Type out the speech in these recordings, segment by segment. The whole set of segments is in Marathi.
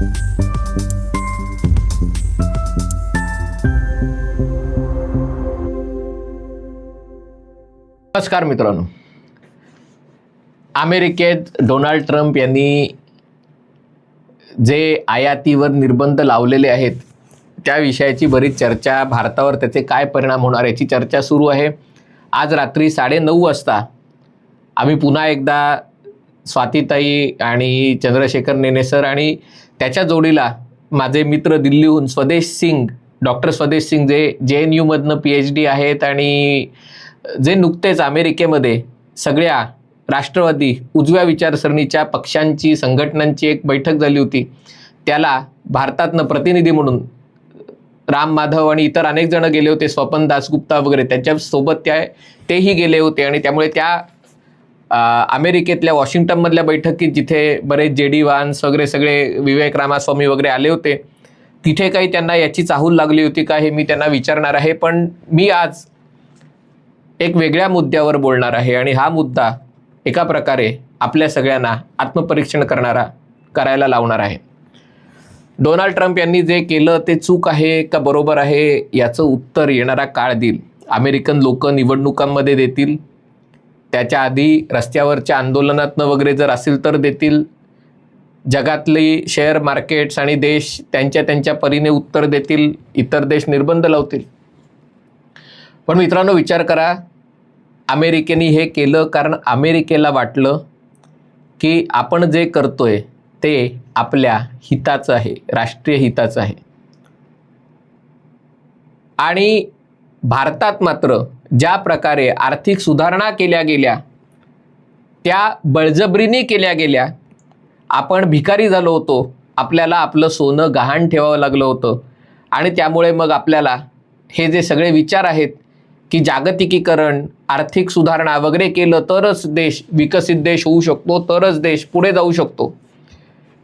नमस्कार मित्रांनो. अमेरिकेत डोनाल्ड ट्रम्प यांनी जे आयातीवर निर्बंध लावलेले आहेत त्या विषयाची बरीच चर्चा भारतावर त्याचे काय परिणाम होणार याची चर्चा सुरू आहे. आज रात्री साडेनऊ वाजता आम्ही पुन्हा एकदा स्वातीताई आणि चंद्रशेखर नेनेसर आणि त्याच्या जोडीला माझे मित्र दिल्लीहून स्वदेश सिंग डॉक्टर स्वदेश सिंग जे जे एन यूमधनं पी एच डी आहेत आणि जे नुकतेच अमेरिकेमध्ये सगळ्या राष्ट्रवादी उजव्या विचारसरणीच्या पक्षांची संघटनांची एक बैठक झाली होती. त्याला भारतातनं प्रतिनिधी म्हणून राम माधव आणि इतर अनेक जण गेले होते स्वपन दासगुप्ता वगैरे त्यांच्यासोबत त्या तेही गेले होते आणि त्यामुळे त्या अमेरिकेतल्या वॉशिंग्टनमधल्या बैठकीत जिथे बरेच जे डी वान्स वगैरे सगळे विवेक रामास्वामी वगैरे आले होते तिथे काही त्यांना याची चाहूल लागली होती का हे मी त्यांना विचारणार आहे. पण मी आज एक वेगळ्या मुद्द्यावर बोलणार आहे आणि हा मुद्दा एका प्रकारे आपल्या सगळ्यांना आत्मपरीक्षण करणारा करायला लावणार आहे. डोनाल्ड ट्रम्प यांनी जे केलं ते चूक आहे का बरोबर आहे याचं उत्तर येणारा काळ देईल. अमेरिकन लोक निवडणुकांमध्ये देतील त्याच्या आधी रस्त्यावरच्या आंदोलनातनं वगैरे जर असेल तर देतील. जगातली शेअर मार्केट्स आणि देश त्यांच्या त्यांच्या परीने उत्तर देतील इतर देश निर्बंध लावतील. पण मित्रांनो विचार करा अमेरिकेने हे केलं कारण अमेरिकेला वाटलं की आपण जे करतोय ते आपल्या हिताचं आहे राष्ट्रीय हिताचं आहे. आणि भारतात मात्र ज्या प्रकारे आर्थिक सुधारणा केल्या गेल्या त्या बळजबरीने केल्या गेल्या आपण भिकारी झालो होतो आपल्याला आपलं सोनं गहाण ठेवावं लागलं होतं. आणि त्यामुळे मग आपल्याला हे जे सगळे विचार आहेत की जागतिकीकरण आर्थिक सुधारणा वगैरे केलं तरच देश विकसित देश होऊ शकतो तरच देश पुढे जाऊ शकतो.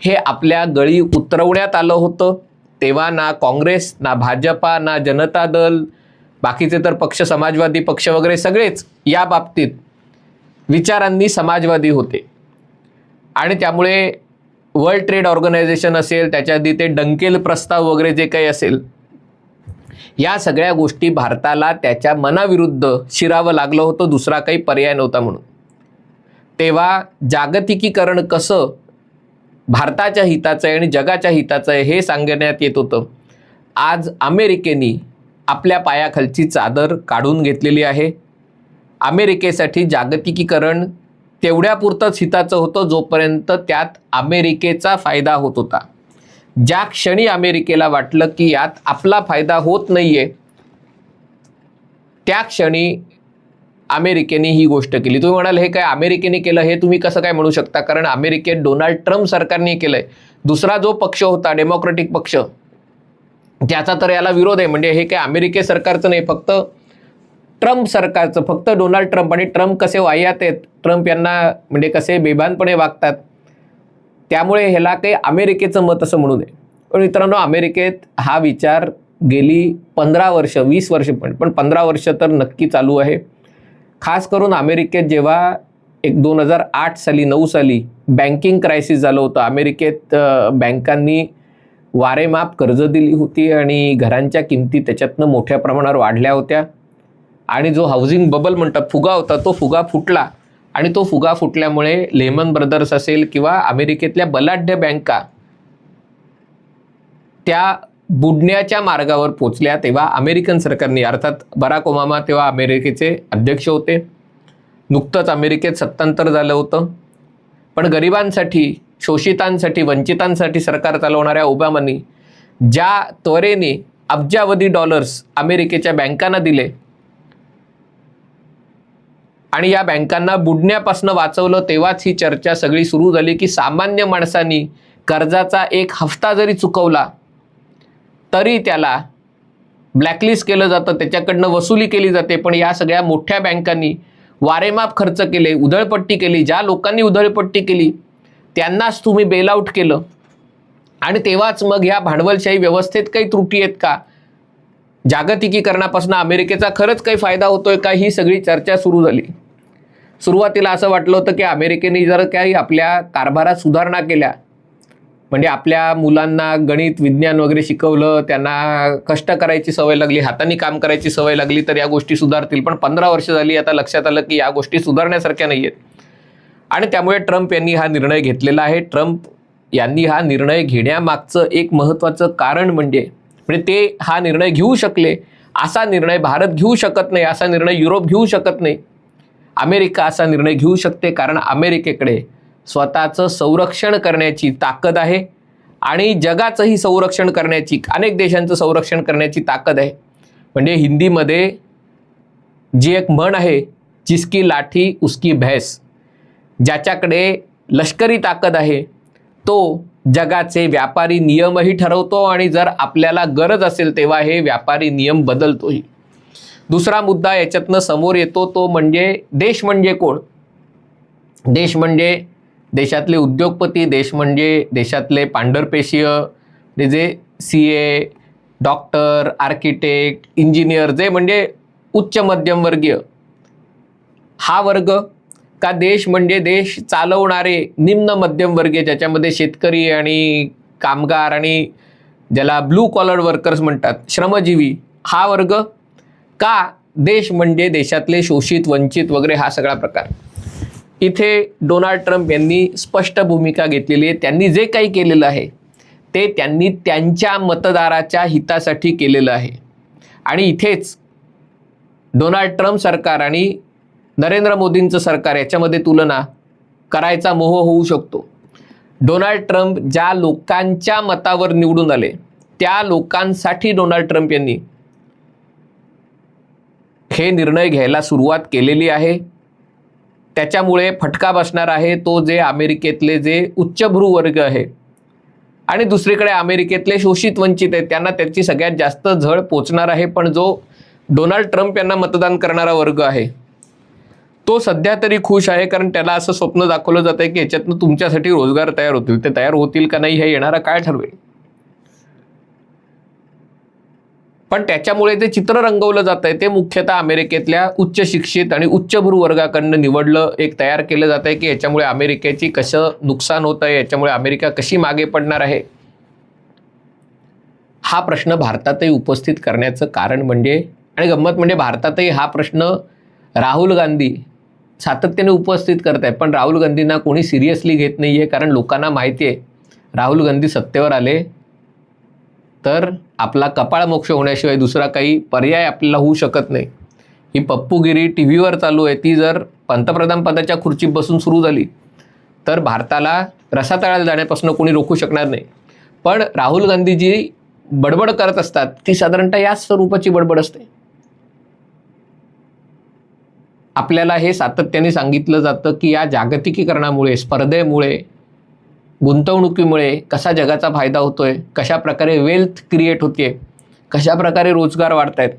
हे आपल्या गळी उतरवण्यात आलं होतं. तेव्हा ना काँग्रेस ना भाजपा ना जनता दल बाकीचे तर पक्ष समाजवादी पक्ष वगैरे सगळेच या बाबतीत विचारांनी समाजवादी होते. आणि त्यामुळे वर्ल्ड ट्रेड ऑर्गनायझेशन असेल त्याच्या आधी ते डंकेल प्रस्ताव वगैरे जे काही असेल या सगळ्या गोष्टी भारताला त्याच्या मनाविरुद्ध शिरावं लागलं होतं दुसरा काही पर्याय नव्हता म्हणून. तेव्हा जागतिकीकरण कसं भारताच्या हिताचं आहे आणि जगाच्या हिताचं आहे हे सांगण्यात येत होतं. आज अमेरिकेने आपल्या पायाखालची चादर काढून घेतलेली आहे. अमेरिकेसाठी जागतिकीकरण तेवढ्यापुरतंच हिताचं होतं जोपर्यंत त्यात अमेरिकेचा फायदा होत होता. ज्या क्षणी अमेरिकेला वाटलं की यात आपला फायदा होत नाही आहे त्या क्षणी अमेरिकेने ही गोष्ट केली. तुम्ही म्हणाल हे काय अमेरिकेने केलं? हे तुम्ही कसं काय म्हणू शकता? कारण अमेरिकेत डोनाल्ड ट्रम्प सरकारने केलं आहे दुसरा जो पक्ष होता डेमोक्रेटिक पक्ष त्याचा तर याला विरोध आहे. म्हणजे हे काय अमेरिके सरकारचं नाही फक्त ट्रम्प सरकारचं फक्त डोनाल्ड ट्रम्प आणि ट्रम्प कसे वाह्यात आहेत ट्रम्प यांना म्हणजे कसे बेभानपणे वागतात त्यामुळे ह्याला काही अमेरिकेचं मत असं म्हणू नये पण मित्रांनो अमेरिकेत हा विचार गेली पंधरा वर्ष वीस वर्ष पण पण पंधरा वर्ष तर नक्की चालू आहे. खास करून अमेरिकेत जेव्हा एक दोन हजार आठ साली नऊ साली बँकिंग क्रायसिस झालं होतं. अमेरिकेत बँकांनी वारेमाप कर्ज दिली होती आणि घरांच्या किमती त्याच्यातनं मोठ्या प्रमाणावर वाढल्या होत्या. आणि जो हाऊसिंग बबल म्हणतात फुगा होता तो फुगा फुटला. आणि तो फुगा फुटल्यामुळे लेमन ब्रदर्स असेल किंवा अमेरिकेतल्या बलाढ्य बँका त्या बुडण्याच्या मार्गावर पोचल्या तेव्हा अमेरिकन सरकारने अर्थात बराक ओबामा तेव्हा अमेरिकेचे अध्यक्ष होते. नुकतंच अमेरिकेत सत्तांतर झालं होतं. पण गरिबांसाठी शोषितांसाठी वंचितांसाठी सरकार चालवणाऱ्या ओबामांनी ज्या त्वरेने अब्जावधी डॉलर्स अमेरिकेच्या बँकांना दिले आणि या बँकांना बुडण्यापासून वाचवलं तेव्हाच ही चर्चा सगळी सुरू झाली की सामान्य माणसांनी कर्जाचा एक हफ्ता जरी चुकवला तरी त्याला ब्लॅकलिस्ट केलं जातं त्याच्याकडनं वसुली केली जाते. पण या सगळ्या मोठ्या बँकांनी वारेमाप खर्च केले उधळपट्टी केली ज्या लोकांनी उधळपट्टी केली त्यांनाच तुम्ही बेलआउट केलं. आणि तेव्हाच मग ह्या भांडवलशाही व्यवस्थेत काही त्रुटी आहेत का? जागतिकीकरणापासून अमेरिकेचा खरंच काही फायदा होतोय का? ही सगळी चर्चा सुरू झाली. सुरुवातीला असं वाटलं होतं की अमेरिकेने जर काही आपल्या कारभारात सुधारणा केल्या म्हणजे आपल्या मुलांना गणित विज्ञान वगैरे शिकवलं त्यांना कष्ट करायची सवय लागली हाताने काम करायची सवय लागली तर या गोष्टी सुधारतील. पण पंधरा वर्ष झाली आता लक्षात आलं की या गोष्टी सुधारण्यासारख्या नाही आहेत आणि त्यामुळे ट्रम्प यांनी हा निर्णय घेतलेला आहे. ट्रम्प यांनी हा निर्णय घेण्यामागचं एक महत्त्वाचं कारण म्हणजे म्हणजे ते हा निर्णय घेऊ शकले असा निर्णय भारत घेऊ शकत नाही असा निर्णय युरोप घेऊ शकत नाही. अमेरिका असा निर्णय घेऊ शकते कारण अमेरिकेकडे स्वतःचं संरक्षण करण्याची ताकद आहे आणि जगाचंही संरक्षण करण्याची अनेक देशांचं संरक्षण करण्याची ताकद आहे. म्हणजे हिंदीमध्ये जी एक म्हण आहे जिसकी लाठी उसकी भैस. ज्याच्याकडे लष्करी ताकद आहे तो जगाचे व्यापारी नियमही ठरवतो आणि जर आपल्याला गरज असेल तेव्हा हे व्यापारी नियम बदलतोही. दुसरा मुद्दा याच्यातनं समोर येतो तो म्हणजे देश म्हणजे कोण? देश म्हणजे देशातले उद्योगपती देश म्हणजे देशातले पांढरपेशीय जे C A doctor architect engineer जे म्हणजे उच्च मध्यमवर्गीय हा वर्ग का देश म्हणजे देश चालवणारे निम्न मध्यमवर्गीय ज्याच्यामध्ये शेतकरी आणि कामगार आणि ज्याला ब्लू कॉलर वर्कर्स म्हणतात श्रमजीवी हा वर्ग का देश म्हणजे देशातले शोषित वंचित वगैरे हा सगळा प्रकार. इथे डोनाल्ड ट्रम्प यांनी स्पष्ट भूमिका घेतलेली आहे. त्यांनी जे काही केलेलं आहे ते त्यांनी त्यांच्या मतदाराच्या हितासाठी केलेलं आहे. आणि इथेच डोनाल्ड ट्रम्प सरकार आणि नरेंद्र मोदींचं सरकार याच्यामध्ये तुलना करायचा मोह होऊ शकतो. डोनाल्ड ट्रम्प ज्या लोकांच्या मतावर निवडून आले त्या लोकांसाठी डोनाल्ड ट्रम्प यांनी हे निर्णय घ्यायला सुरुवात केलेली आहे. त्याच्यामुळे फटका बसणार आहे तो जे अमेरिकेतले जे उच्चभ्रू वर्ग आहे आणि दुसरीकडे अमेरिकेतले शोषित वंचित आहेत त्यांना त्याची सगळ्यात जास्त झळ पोचणार आहे. पण जो डोनाल्ड ट्रम्प यांना मतदान करणारा वर्ग आहे तो सध्या तरी खुश आहे कारण त्याला असं स्वप्न दाखवलं जात आहे की याच्यातनं तुमच्यासाठी रोजगार तयार होतील. ते तयार होतील का नाही हे येणारा काय ठरवेल? पण त्याच्यामुळे जे चित्र रंगवलं जात आहे ते मुख्यतः अमेरिकेतल्या उच्च शिक्षित आणि उच्चभ्रू वर्गाकडनं निवडलं एक तयार केलं जात आहे की याच्यामुळे अमेरिकेची कसं नुकसान होत आहे याच्यामुळे अमेरिका कशी मागे पडणार आहे? हा प्रश्न भारतातही उपस्थित करण्याचं कारण म्हणजे आणि गंमत म्हणजे भारतातही हा प्रश्न राहुल गांधी सातत्याने उपस्थित करत आहे पण राहुल गांधींना कोणी सिरियसली घेत नाही आहे कारण लोकांना माहिती आहे राहुल गांधी सत्तेवर आले तर आपला कपाळ मोक्ष होण्याशिवाय दुसरा काही पर्याय आपल्याला होऊ शकत नाही. ही पप्पूगिरी टी व्हीवर चालू आहे. ती जर पंतप्रधान पदाच्या खुर्चीत बसून सुरू झाली तर भारताला रसातळाला जाण्यापासून कोणी रोखू शकणार नाही. पण राहुल गांधी जी बडबड करत असतात. ती साधारणतः याच स्वरूपाची बडबड असते. आपल्याला हे सातत्याने सांगितलं जातं की या जागतिकीकरणामुळे स्पर्धेमुळे गुंतवणुकीमुळे कसा जगाचा फायदा होतो आहे कशाप्रकारे वेल्थ क्रिएट होते कशा प्रकारे रोजगार वाढत आहेत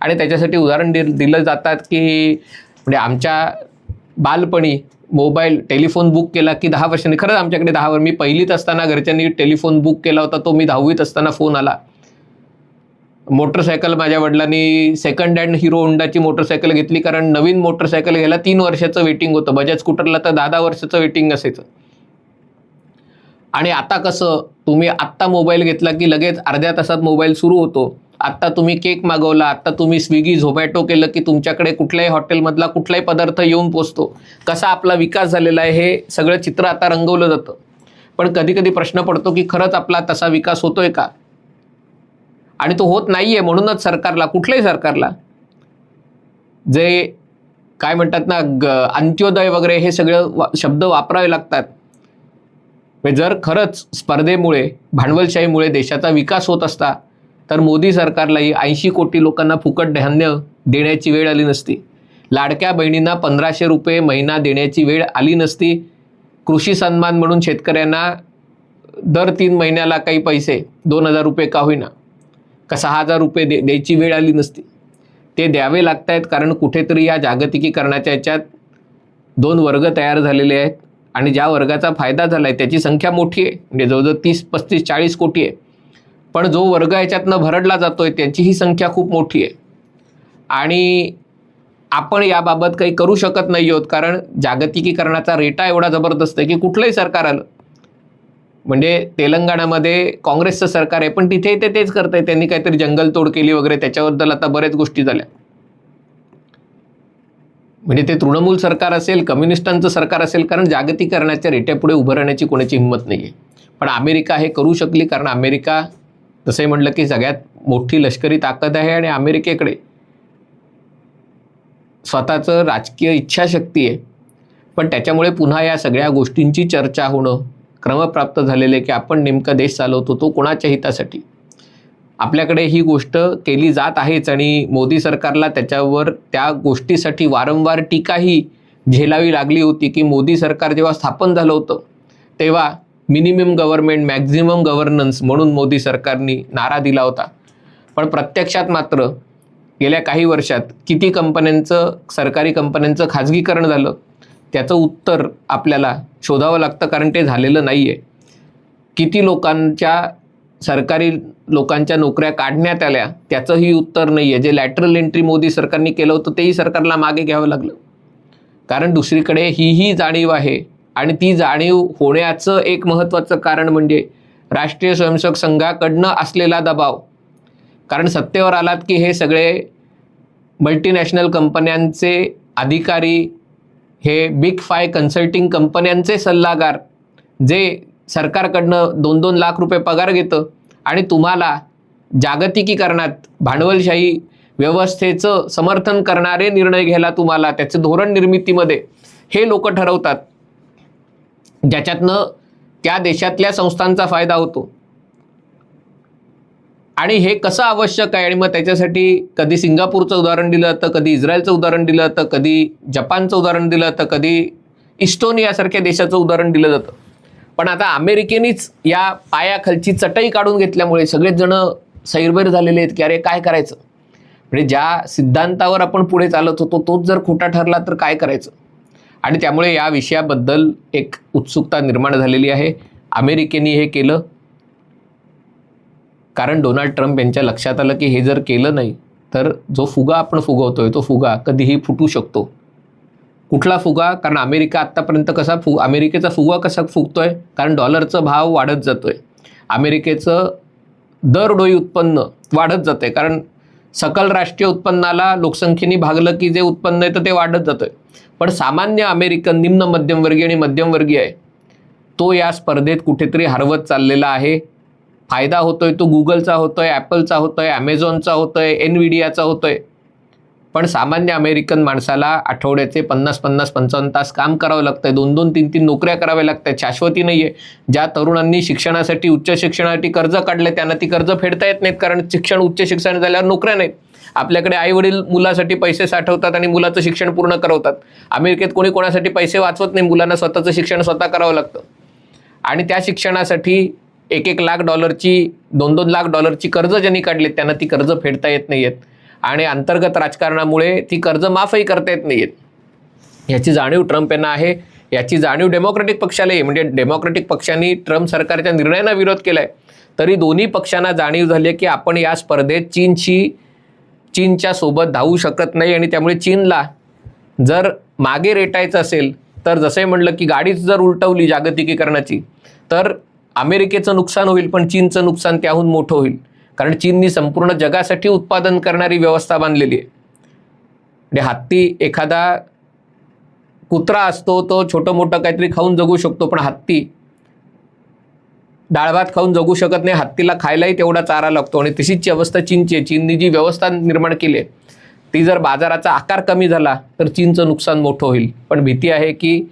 आणि त्याच्यासाठी उदाहरण दि दिलं जातात की म्हणजे आमच्या बालपणी मोबाईल टेलिफोन बुक केला की दहा वर्षांनी. खरंच आमच्याकडे दहा वर मी पहिलीत असताना घरच्यांनी टेलिफोन बुक केला होता तो मी दहावीत असताना फोन आला. मोटरसायकल माझ्या वडिलांनी सेकंड हँड हिरो होंडाची मोटरसायकल घेतली कारण नवीन मोटरसायकल घ्यायला तीन वर्षाचं वेटिंग होतं. बजाज स्कूटरला तर दहा दहा वर्षाचं वेटिंग असायचं. आणि आता कसं तुम्ही आत्ता मोबाईल घेतला की लगेच अर्ध्या तासात मोबाईल सुरू होतो. आत्ता तुम्ही केक मागवला आत्ता तुम्ही स्विगी झोमॅटो केलं की तुमच्याकडे कुठल्याही हॉटेलमधला कुठलाही पदार्थ येऊन पोचतो. कसा आपला विकास झालेला आहे हे सगळं चित्र आता रंगवलं जातं. पण कधी कधी प्रश्न पडतो की खरंच आपला तसा विकास होतोय का? आणि तो होत नाहीये म्हणूनच सरकारला कुठल्याही सरकारला. जे काय म्हणतात ना ग अंत्योदय वगैरे हे सगळं वा- शब्द वापरावे लागतात. म्हणजे जर खरंच स्पर्धेमुळे भांडवलशाहीमुळे देशाचा विकास होत असता तर मोदी सरकारलाही ऐंशी कोटी लोकांना फुकट धान्य देण्याची वेळ आली नसती. लाडक्या बहिणींना पंधराशे रुपये महिना देण्याची वेळ आली नसती. कृषी सन्मान म्हणून शेतकऱ्यांना दर तीन महिन्याला काही पैसे दोन हजार रुपये का होईना. का सहा हजार रुपये दे द्यायची वेळ आली नसती. ते द्यावे लागत आहेत कारण कुठेतरी या जागतिकीकरणाच्या याच्यात दोन वर्ग तयार झालेले आहेत आणि ज्या वर्गाचा फायदा झाला आहे त्याची संख्या मोठी आहे. म्हणजे जवळजवळ तीस पस्तीस चाळीस कोटी आहे. पण जो वर्ग याच्यातनं भरडला जातो आहे त्याची ही संख्या खूप मोठी आहे. आणि आपण याबाबत काही करू शकत नाही आहोत कारण जागतिकीकरणाचा रेटा एवढा जबरदस्त आहे की कुठलंही सरकार आलं म्हणजे तेलंगणामध्ये काँग्रेसचं सरकार आहे पण तिथे ते तेच करत आहे त्यांनी काहीतरी जंगलतोड केली वगैरे त्याच्याबद्दल आता बऱ्याच गोष्टी झाल्या. म्हणजे ते तृणमूल सरकार असेल कम्युनिस्टांचं सरकार असेल कारण जागतिकरणाच्या रेट्यापुढे उभं राहण्याची कोणाची हिंमत नाही आहे पण अमेरिका हे करू शकली कारण अमेरिका तसंही म्हटलं की सगळ्यात मोठी लष्करी ताकद आहे आणि अमेरिकेकडे स्वतःचं राजकीय इच्छाशक्ती आहे. पण त्याच्यामुळे पुन्हा या सगळ्या गोष्टींची चर्चा होणं क्रमप्राप्त झालेले की आपण नेमका देश चालवतो तो कोणाच्या हितासाठी? आपल्याकडे ही गोष्ट केली जात आहेच आणि मोदी सरकारला त्याच्यावर त्या गोष्टीसाठी वारंवार टीकाही झेलावी लागली होती की मोदी सरकार जेव्हा स्थापन झालं होतं तेव्हा मिनिमम गव्हर्नमेंट मॅक्झिमम गव्हर्नन्स म्हणून मोदी सरकारने नारा दिला होता. पण प्रत्यक्षात मात्र गेल्या काही वर्षात किती कंपन्यांचं सरकारी कंपन्यांचं खाजगीकरण झालं त्याचं उत्तर आपल्याला शोधावं लागतं कारण ते झालेलं नाही आहे किती लोकांच्या सरकारी लोकांच्या नोकऱ्या काढण्यात आल्या त्याचंही उत्तर नाही आहे जे लॅटरल एंट्री मोदी सरकारने केलं होतं तेही सरकारला मागे घ्यावं लागलं. कारण दुसरीकडे हीही जाणीव आहे आणि ती जाणीव होण्याचं एक महत्त्वाचं कारण म्हणजे राष्ट्रीय स्वयंसेवक संघाकडनं असलेला दबाव. कारण सत्तेवर आलात की हे सगळे मल्टीनॅशनल कंपन्यांचे अधिकारी हे बिग फाय कन्सल्टिंग कंपन्यांचे सल्लागार जे सरकारकडनं दोन दोन लाख रुपये पगार घेतं आणि तुम्हाला जागतिकीकरणात भांडवलशाही व्यवस्थेचं समर्थन करणारे निर्णय घ्यायला तुम्हाला त्याचं धोरण निर्मितीमध्ये हे लोक ठरवतात. ज्याच्यातनं त्या देशातल्या संस्थांचा फायदा होतो. आणि हे कसं आवश्यक आहे? आणि मग त्याच्यासाठी कधी सिंगापूरचं उदाहरण दिलं तर कधी इस्रायलचं उदाहरण दिलं तर कधी जपानचं उदाहरण दिलं तर कधी इस्टोनियासारख्या देशाचं उदाहरण दिलं जातं. पण आता अमेरिकेनेच या पायाखालची चटई काढून घेतल्यामुळे सगळेच जण सैरभैर झालेले आहेत की अरे काय करायचं? म्हणजे ज्या सिद्धांतावर आपण पुढे चालत होतो तोच जर खोटा ठरला तर काय करायचं? आणि त्यामुळे या विषयाबद्दल एक उत्सुकता निर्माण झालेली आहे. अमेरिकेने हे केलं. कारण डोनाल्ड ट्रम्प यांच्या लक्षात आलं की हे जर केलं नाही तर जो फुगा आपण फुगवतोय तो फुगा कधीही फुटू शकतो. कुठला फुगा? कारण अमेरिका आत्तापर्यंत कसा फु अमेरिकेचा फुगा कसा फुगतोय? कारण डॉलरचा भाव वाढत जातोय. अमेरिकेचं दरडोई उत्पन्न वाढत जातंय. कारण सकल राष्ट्रीय उत्पन्नाला लोकसंख्येने भागलं की जे उत्पन्न आहे तर ते वाढत जातं आहे पण सामान्य अमेरिकन निम्न मध्यमवर्गीय आणि मध्यमवर्गीय आहे तो या स्पर्धेत कुठेतरी हरवत चाललेला आहे. फायदा होतोय तो गुगलचा होतोय ॲपलचा होतोय ॲमेझॉनचा होतोय एनविडियाचा होतोय. पण सामान्य अमेरिकन माणसाला आठवड्याचे पन्नास पन्नास पंचावन्न तास काम करावं लागतंय. दोन दोन तीन तीन नोकऱ्या कराव्या लागतात शाश्वती नाही आहे ज्या तरुणांनी शिक्षणासाठी उच्च शिक्षणासाठी कर्ज काढले त्यांना ती कर्ज फेडता येत नाहीत कारण शिक्षण उच्च शिक्षण झाल्यावर नोकऱ्या नाहीत. आपल्याकडे आई वडील मुलासाठी पैसे साठवतात आणि मुलाचं शिक्षण पूर्ण करवतात. अमेरिकेत कोणी कोणासाठी पैसे वाचवत नाही. मुलांना स्वतःचं शिक्षण स्वतः करावं लागतं. आणि त्या शिक्षणासाठी एक एक लाख डॉलरची दोन दोन लाख डॉलरची कर्ज ज्यांनी काढलीत त्यांना ती कर्ज फेडता येत नाही आहेत आणि अंतर्गत राजकारणामुळे ती कर्ज माफही करता येत नाही आहेत याची जाणीव ट्रम्प यांना आहे. याची जाणीव डेमोक्रेटिक पक्षालाही म्हणजे डेमोक्रेटिक पक्षांनी ट्रम्प सरकारच्या निर्णयांना विरोध केला आहे तरी दोन्ही पक्षांना जाणीव झाली आहे की आपण या स्पर्धेत चीनशी चीनच्या सोबत धावू शकत नाही आणि त्यामुळे चीनला जर मागे रेटायचं असेल तर जसंही म्हणलं की गाडीच जर उलटवली जागतिकीकरणाची तर अमेरिकेचं नुकसान होईल पण चीनचं नुकसान त्याहून मोठं होईल. कारण चीननी संपूर्ण जगासाठी उत्पादन करणारी व्यवस्था बांधलेली आहे. म्हणजे हत्ती एखादा कुत्रा असतो तो छोटं मोठं काहीतरी खाऊन जगू शकतो पण हत्ती डाळ भात खाऊन जगू शकत नाही. हत्तीला खायलाही तेवढा चारा लागतो आणि तशीच अवस्था चीनची आहे. चीननी जी व्यवस्था निर्माण केली आहे ती जर बाजाराचा आकार कमी झाला तर चीनचं नुकसान मोठं होईल. पण भीती आहे की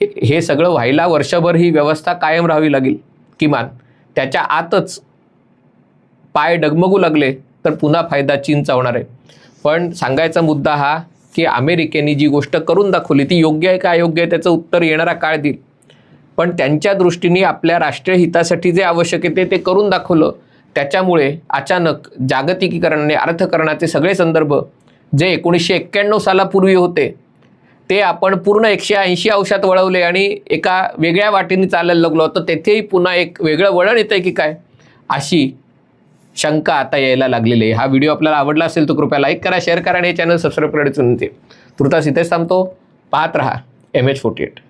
हे- हे सगळं व्हायला वर्षभर ही व्यवस्था कायम राहावी लागेल. किमान त्याच्या आतच पाय डगमगू लागले तर पुन्हा फायदा चीनचा होणार आहे. पण सांगायचा मुद्दा हा की अमेरिकेने जी गोष्ट करून दाखवली ती योग्य आहे का अयोग्य आहे त्याचं उत्तर येणारा काळ देईल. पण त्यांच्या दृष्टीने आपल्या राष्ट्रीय हितासाठी जे आवश्यक आहे ते ते करून दाखवलं. त्याच्यामुळे अचानक जागतिकीकरण आणि अर्थकरणाचे सगळे संदर्भ जे एकोणीसशे एक्क्याण्णव सालापूर्वी होते ते आपण पूर्ण एकशे ऐंशी अंशात वळवले आणि एका वेगळ्या वाटेने चालायला लागलो तर तेथेही पुन्हा एक वेगळं वळण येतं की काय? अशी शंका आता यायला लागलेली आहे. हा व्हिडिओ आपल्याला आवडला असेल तर कृपया लाईक करा शेअर करा आणि हे चॅनल सबस्क्राईब करायचं विनंती तुर्तास इथेच थांबतो. पाहत राहा. M H forty eight